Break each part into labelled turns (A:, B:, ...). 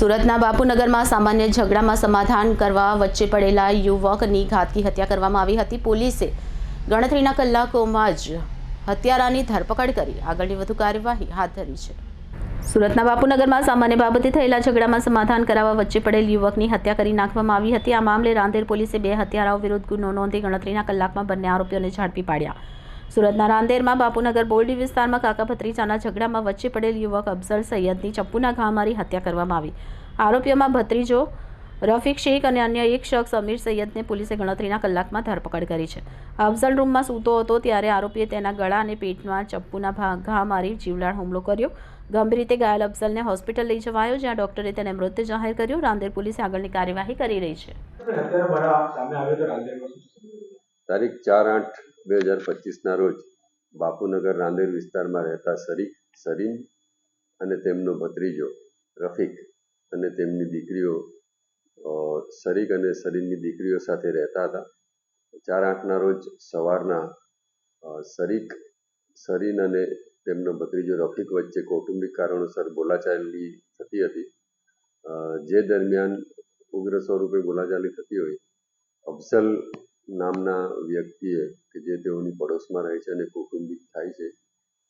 A: સુરતના બાપુનગરમાં સામાન્ય ઝઘડામાં સમાધાન કરવા વચ્ચે પડેલા યુવકની ઘાતકી હત્યા કરવામાં આવી હતી. પોલીસે ગણતરીના કલાકોમાં જ હત્યારાની ધરપકડ કરી. આગળની વધુ કાર્યવાહી હાથ ધરી છે. સુરતના બાપુનગરમાં સામાન્ય બાબતે થયેલા ઝઘડામાં સમાધાન કરાવવા વચ્ચે પડેલ યુવકની હત્યા કરી નાખવામાં આવી હતી. આ મામલે રાંદેર પોલીસે બે હત્યારાઓ વિરુદ્ધ ગુનો નોંધી ગણતરીના કલાકમાં બંને આરોપીઓને ઝડપી પાડ્યા. સુરતના રાંદેરમાં બાપુનગર બોરડી વિસ્તારમાં કાકા ભત્રીજાના ઝઘડામાં વચ્ચે પડેલ યુવક અફઝલ સૈયદની ચપ્પુના ઘા મારી હત્યા કરવામાં આવી. આરોપીઓમાં ભત્રીજો રફીક શેખ અને અન્ય એક શખ્સ અમીર સૈયદને પોલીસે ગણતરીના કલાકમાં ધરપકડ કરી છે. અફઝલ રૂમમાં સૂતો હતો ત્યારે આરોપીએ તેના ગળા અને પેટમાં ચપ્પુના ઘા મારી જીવલાણ હુમલો કર્યો. ગંભીર રીતે ઘાયલ અફઝલને હોસ્પિટલ લઈ જવાયો જ્યાં ડોક્ટરે તેને મૃત જાહેર કર્યો. રાંદેર પોલીસે આગળની કાર્યવાહી કરી રહી છે?
B: તારીખ ચાર આઠ બે હજાર પચીસના રોજ બાપુનગર રાંદેર વિસ્તારમાં રહેતા શરીફ સરીન અને તેમનો ભત્રીજો રફીક અને તેમની દીકરીઓ શરીક અને સરીનની દીકરીઓ સાથે રહેતા હતા. ચાર આઠના રોજ સવારના શરીક, સરીન અને તેમનો ભત્રીજો રફીક વચ્ચે કૌટુંબિક કારણોસર બોલાચાલી થતી હતી. જે દરમિયાન ઉગ્ર સ્વરૂપે બોલાચાલી થતી હોય, અફઝલ નામના વ્યક્તિએ કે જે તેઓની પડોશમાં રહે છે અને કૌટુંબિક થાય છે,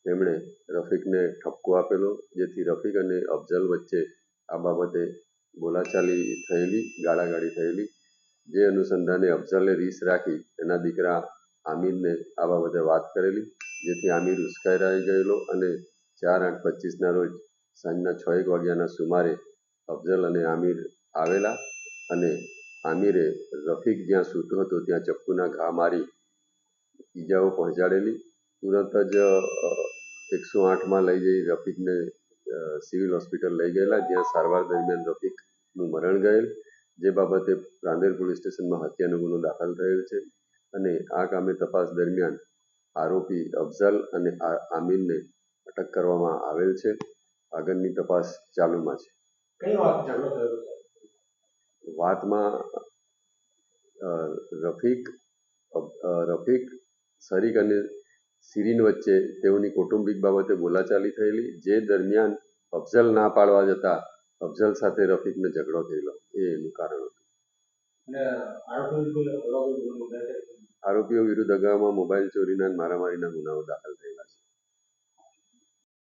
B: તેમણે રફીકને ઠપકો આપેલો, જેથી રફીક અને અફઝલ વચ્ચે આ બાબતે બોલાચાલી થયેલી, ગાળાગાળી થયેલી. જે અનુસંધાને અફઝલે રીસ રાખી, એના દીકરા આમિરને આ બાબતે વાત કરેલી, જેથી આમિર ઉશ્કેરાઈ ગયેલો અને ચાર આઠ પચીસના રોજ સાંજના છ એક વાગ્યાના સુમારે અફઝલ અને આમિર આવેલા અને આમિરે રફીક જ્યાં સૂતો હતો, ત્યાં ચપ્પુના ઘા મારી ઈજાઓ પહોંચાડેલી. તુરંત જ એકસો આઠમાં લઈ જઈ રફીકને સિવિલ હોસ્પિટલ લઈ ગયેલા, જ્યાં સારવાર દરમિયાન રફીકનું મરણ ગયેલ. જે બાબતે રાંદેર પોલીસ સ્ટેશનમાં હત્યાનો ગુનો દાખલ થયેલ છે અને આ કામે તપાસ દરમિયાન આરોપી અફઝલ અને આમિરને અટક કરવામાં આવેલ છે. આગળની તપાસ ચાલુમાં છે
C: કઈ વાત ઝઘડો થયો છે?
B: વાતમાં રફીક રફીક શરીક અને સિરીન વચ્ચે તેઓની કૌટુંબિક બાબતે બોલાચાલી થયેલી જે દરમિયાન અફઝલ ના પાડવા જતા અફઝલ સાથે રફીકને ઝઘડો થયેલો એ એનું કારણ હતું? આરોપીઓ વિરુદ્ધ અગાઉમાં મોબાઈલ ચોરીના મારામારીના ગુનાઓ દાખલ થયેલા